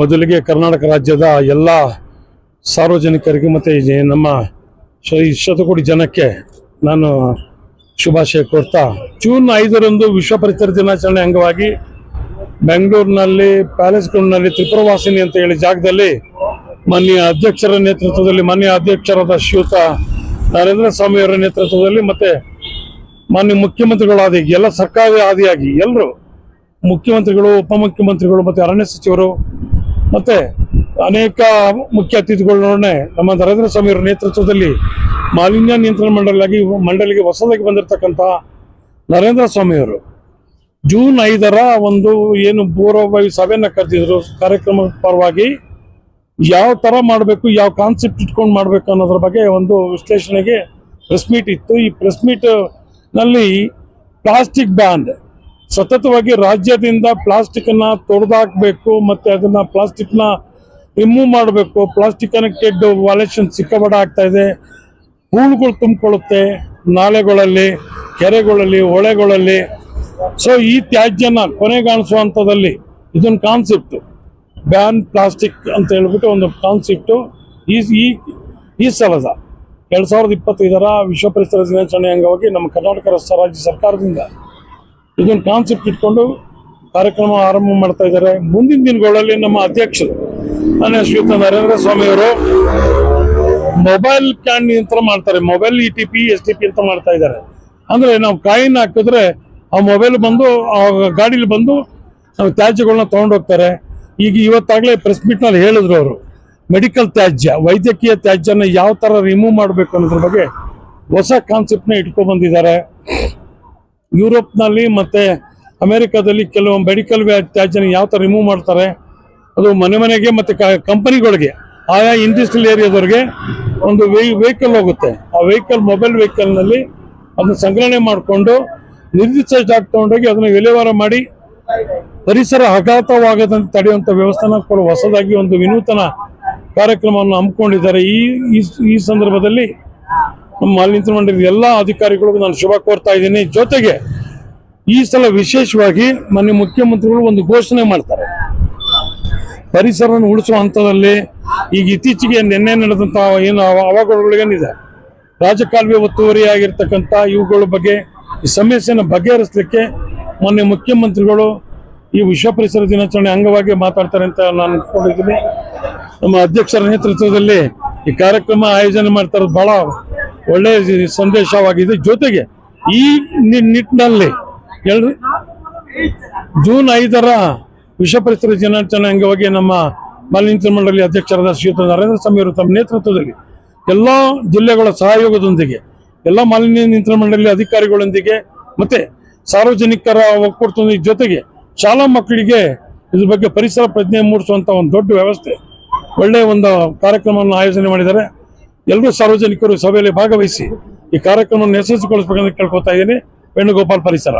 ಮೊದಲಿಗೆ ಕರ್ನಾಟಕ ರಾಜ್ಯದ ಎಲ್ಲ ಸಾರ್ವಜನಿಕರಿಗೆ ಮತ್ತು ನಮ್ಮ ಶತಕೋಟಿ ಜನಕ್ಕೆ ನಾನು ಶುಭಾಶಯ ಕೋರ್ತಾ, ಜೂನ್ ಐದರಂದು ವಿಶ್ವ ಪರಿಸರ ದಿನಾಚರಣೆ ಅಂಗವಾಗಿ ಬೆಂಗಳೂರಿನಲ್ಲಿ ಪ್ಯಾಲೇಸ್ ಗ್ರೌಂಡ್ನಲ್ಲಿ ತ್ರಿಪುರವಾಸಿನಿ ಅಂತ ಹೇಳಿ ಜಾಗದಲ್ಲಿ ಮಾನ್ಯ ಅಧ್ಯಕ್ಷರ ನೇತೃತ್ವದಲ್ಲಿ, ಮಾನ್ಯ ಅಧ್ಯಕ್ಷರಾದ ಶ್ರೀಯುತ ನರೇಂದ್ರ ಸ್ವಾಮಿಯವರ ನೇತೃತ್ವದಲ್ಲಿ ಮತ್ತು ಮಾನ್ಯ ಮುಖ್ಯಮಂತ್ರಿಗಳಾದ ಎಲ್ಲ ಸರ್ಕಾರಿ ಆದಿಯಾಗಿ ಎಲ್ಲರೂ ಮುಖ್ಯಮಂತ್ರಿಗಳು, ಉಪಮುಖ್ಯಮಂತ್ರಿಗಳು ಮತ್ತು ಅರಣ್ಯ ಸಚಿವರು ಮತ್ತೆ ಅನೇಕ ಮುಖ್ಯ ಅತಿಥಿಗಳೊಡನೆ ನಮ್ಮ ನರೇಂದ್ರ ಸ್ವಾಮಿಯವರ ನೇತೃತ್ವದಲ್ಲಿ ಮಾಲಿನ್ಯ ನಿಯಂತ್ರಣ ಮಂಡಳಿಯಾಗಿ ಮಂಡಳಿಗೆ ಹೊಸದಾಗಿ ಬಂದಿರತಕ್ಕಂಥ ನರೇಂದ್ರ ಸ್ವಾಮಿಯವರು ಜೂನ್ ಐದರ ಒಂದು ಏನು ಪೂರ್ವಭಾವಿ ಸಭೆಯನ್ನು ಕರೆದಿದ್ರು. ಕಾರ್ಯಕ್ರಮದ ಪರವಾಗಿ ಯಾವ ತರ ಮಾಡಬೇಕು, ಯಾವ ಕಾನ್ಸೆಪ್ಟ್ ಇಟ್ಕೊಂಡು ಮಾಡಬೇಕು ಅನ್ನೋದ್ರ ಬಗ್ಗೆ ಒಂದು ವಿಶ್ಲೇಷಣೆಗೆ ಪ್ರೆಸ್ ಮೀಟ್ ಇತ್ತು. ಈ ಪ್ರೆಸ್ ಮೀಟ್ನಲ್ಲಿ ಪ್ಲಾಸ್ಟಿಕ್ ಬ್ಯಾನ್ ಸತತವಾಗಿ ರಾಜ್ಯದಿಂದ ಪ್ಲಾಸ್ಟಿಕ್ ಅನ್ನ ತೊಡೆದಾಕ್ಬೇಕು ಮತ್ತೆ ಅದನ್ನ ಪ್ಲಾಸ್ಟಿಕ್ನ ರಿಮೂವ್ ಮಾಡಬೇಕು. ಪ್ಲಾಸ್ಟಿಕ್ ಕನೆಕ್ಟೆಡ್ ವಾಲೇಷನ್ ಸಿಕ್ಕಾಬಡ ಆಗ್ತಾ ಇದೆ. ಹೂಳುಗಳು ತುಂಬಿಕೊಳ್ಳುತ್ತೆ ನಾಲೆಗಳಲ್ಲಿ, ಕೆರೆಗಳಲ್ಲಿ, ಹೊಳೆಗಳಲ್ಲಿ. ಸೊ ಈ ತ್ಯಾಜ್ಯನ ಕೊನೆಗಾಣಿಸುವಂಥದ್ದಲ್ಲಿ ಇದೊಂದು ಕಾನ್ಸೆಪ್ಟ್ ಬ್ಯಾನ್ ಪ್ಲಾಸ್ಟಿಕ್ ಅಂತ ಹೇಳ್ಬಿಟ್ಟು ಒಂದು ಕಾನ್ಸೆಪ್ಟು ಈ ಈ ಸಲದ ಎರಡು ಸಾವಿರದ ಇಪ್ಪತ್ತೈದರ ವಿಶ್ವ ಪರಿಸರ ದಿನಾಚರಣೆ ಅಂಗವಾಗಿ ನಮ್ಮ ಕರ್ನಾಟಕ ರಾಜ್ಯ ಸರ್ಕಾರದಿಂದ ಇದೊಂದು ಕಾನ್ಸೆಪ್ಟ್ ಇಟ್ಕೊಂಡು ಕಾರ್ಯಕ್ರಮ ಆರಂಭ ಮಾಡ್ತಾ ಇದ್ದಾರೆ. ಮುಂದಿನ ದಿನಗಳಲ್ಲಿ ನಮ್ಮ ಅಧ್ಯಕ್ಷರು ಮಾನ್ಯ ಶ್ರೀಯುತ ನರೇಂದ್ರ ಸ್ವಾಮಿ ಅವರು ಮೊಬೈಲ್ ಕ್ಯಾನ್ ಅಂತ ಮಾಡ್ತಾರೆ. Mobile E T P S T P ಅಂತ ಮಾಡ್ತಾ ಇದ್ದಾರೆ. ಅಂದ್ರೆ ನಾವು ಕಾಯಿನ್ ಹಾಕಿದ್ರೆ ಆ ಮೊಬೈಲ್ ಬಂದು, ಆ ಗಾಡಿಲಿ ಬಂದು ನಾವು ತ್ಯಾಜ್ಯಗಳನ್ನ ತಗೊಂಡು ಹೋಗ್ತಾರೆ. ಈಗ ಇವತ್ತಾಗಲೇ ಪ್ರೆಸ್ ಮೀಟ್ನಲ್ಲಿ ಹೇಳಿದ್ರು ಅವರು ಮೆಡಿಕಲ್ ತ್ಯಾಜ್ಯ, ವೈದ್ಯಕೀಯ ತ್ಯಾಜ್ಯನ ಯಾವ ಥರ ರಿಮೂವ್ ಮಾಡಬೇಕು ಅನ್ನೋದ್ರ ಬಗ್ಗೆ ಹೊಸ ಕಾನ್ಸೆಪ್ಟ್ನ ಇಟ್ಕೊಂಡು ಬಂದಿದ್ದಾರೆ. ಯುರೋಪ್ನಲ್ಲಿ ಮತ್ತೆ ಅಮೆರಿಕಾದಲ್ಲಿ ಕೆಲವು ಮೆಡಿಕಲ್ ತ್ಯಾಜ್ಯನ ಯಾವ ಥರ ರಿಮೂವ್ ಮಾಡ್ತಾರೆ, ಅದು ಮನೆ ಮನೆಗೆ ಮತ್ತೆ ಕಂಪನಿಗಳಿಗೆ ಆಯಾ ಇಂಡಸ್ಟ್ರಿಯಲ್ ಏರಿಯಾದವ್ರಿಗೆ ಒಂದು ವೆಹಿಕಲ್ ಹೋಗುತ್ತೆ. ಆ ವೆಹಿಕಲ್ ಮೊಬೈಲ್ ವೆಹಿಕಲ್ನಲ್ಲಿ ಅದನ್ನು ಸಂಗ್ರಹಣೆ ಮಾಡಿಕೊಂಡು ನಿರ್ದಿಷ್ಟ ಜಾಗ ತಗೊಂಡೋಗಿ ಅದನ್ನ ವಿಲೇವಾರ ಮಾಡಿ ಪರಿಸರ ಆಘಾತವಾಗದಂತೆ ತಡೆಯುವಂಥ ವ್ಯವಸ್ಥೆನ ಹೊಸದಾಗಿ ಒಂದು ವಿನೂತನ ಕಾರ್ಯಕ್ರಮವನ್ನು ಹಮ್ಮಿಕೊಂಡಿದ್ದಾರೆ. ಈ- ಈ ಸಂದರ್ಭದಲ್ಲಿ ನಮ್ಮ ಮಾಲಿನ್ಯ ಮಂಡಳಿ ಎಲ್ಲ ಅಧಿಕಾರಿಗಳಿಗೂ ನಾನು ಶುಭ ಕೋರ್ತಾ ಇದ್ದೀನಿ. ಜೊತೆಗೆ ಈ ಸಲ ವಿಶೇಷವಾಗಿ ಮಾನ್ಯ ಮುಖ್ಯಮಂತ್ರಿಗಳು ಒಂದು ಘೋಷಣೆ ಮಾಡ್ತಾರೆ. ಪರಿಸರವನ್ನು ಉಳಿಸುವ ಹಂತದಲ್ಲಿ ಈಗ ಇತ್ತೀಚೆಗೆ ನಿನ್ನೆ ನಡೆದಂತ ಏನು ಅವ- ಅವಘಡಗಳೇನಿದೆ. ರಾಜಕಾಲುವೆ ಒತ್ತುವರಿ ಆಗಿರ್ತಕ್ಕಂಥ ಇವುಗಳ ಬಗ್ಗೆ, ಈ ಸಮಸ್ಯೆನ ಬಗೆಹರಿಸಲಿಕ್ಕೆ ಮೊನ್ನೆ ಮುಖ್ಯಮಂತ್ರಿಗಳು ಈ ವಿಶ್ವ ಪರಿಸರ ದಿನಾಚರಣೆ ಅಂಗವಾಗಿ ಮಾತಾಡ್ತಾರೆ ಅಂತ ನಾನು ಅನ್ಕೊಂಡಿದ್ದೀನಿ ನಮ್ಮ ಅಧ್ಯಕ್ಷರ ನೇತೃತ್ವದಲ್ಲಿ ಈ ಕಾರ್ಯಕ್ರಮ ಆಯೋಜನೆ ಮಾಡ್ತಾ ಇರೋದು ಬಹಳ ಒಳ್ಳೆಯ ಸಂದೇಶವಾಗಿದೆ ಜೊತೆಗೆ ಈ ನಿಟ್ಟಿನಲ್ಲಿ ಜೂನ್ ಐದರ ವಿಶ್ವ ಪರಿಸರ ದಿನಾಚರಣೆ ಅಂಗವಾಗಿ ನಮ್ಮ ಮಾಲಿನ್ಯ ಮಂಡಳಿ ಅಧ್ಯಕ್ಷರಾದ ಶ್ರೀಯುತ ನರೇಂದ್ರ ಸ್ವಾಮಿ ಅವರು ತಮ್ಮ ನೇತೃತ್ವದಲ್ಲಿ ಎಲ್ಲ ಜಿಲ್ಲೆಗಳ ಸಹಯೋಗದೊಂದಿಗೆ, ಎಲ್ಲ ಮಾಲಿನ್ಯ ನಿಯಂತ್ರಣ ಮಂಡಳಿ ಅಧಿಕಾರಿಗಳೊಂದಿಗೆ ಮತ್ತೆ ಸಾರ್ವಜನಿಕರ ಒಕ್ಕೂಟದ ಜೊತೆಗೆ ಶಾಲಾ ಮಕ್ಕಳಿಗೆ ಇದ್ರ ಬಗ್ಗೆ ಪರಿಸರ ಪ್ರಜ್ಞೆ ಮೂಡಿಸುವಂತ ಒಂದು ದೊಡ್ಡ ವ್ಯವಸ್ಥೆ ಒಳ್ಳೆಯ ಒಂದು ಕಾರ್ಯಕ್ರಮವನ್ನು ಆಯೋಜನೆ ಮಾಡಿದ್ದಾರೆ. ಎಲ್ಲರೂ ಸಾರ್ವಜನಿಕರು ಸಭೆಯಲ್ಲಿ ಭಾಗವಹಿಸಿ ಈ ಕಾರ್ಯಕ್ರಮವನ್ನು ಯಶಸ್ವಿಗೊಳಿಸಬೇಕೆಂದು ಕೇಳ್ಕೊತಾ ಇದ್ದೀನಿ. ವೇಣುಗೋಪಾಲ್ ಪರಿಸರ.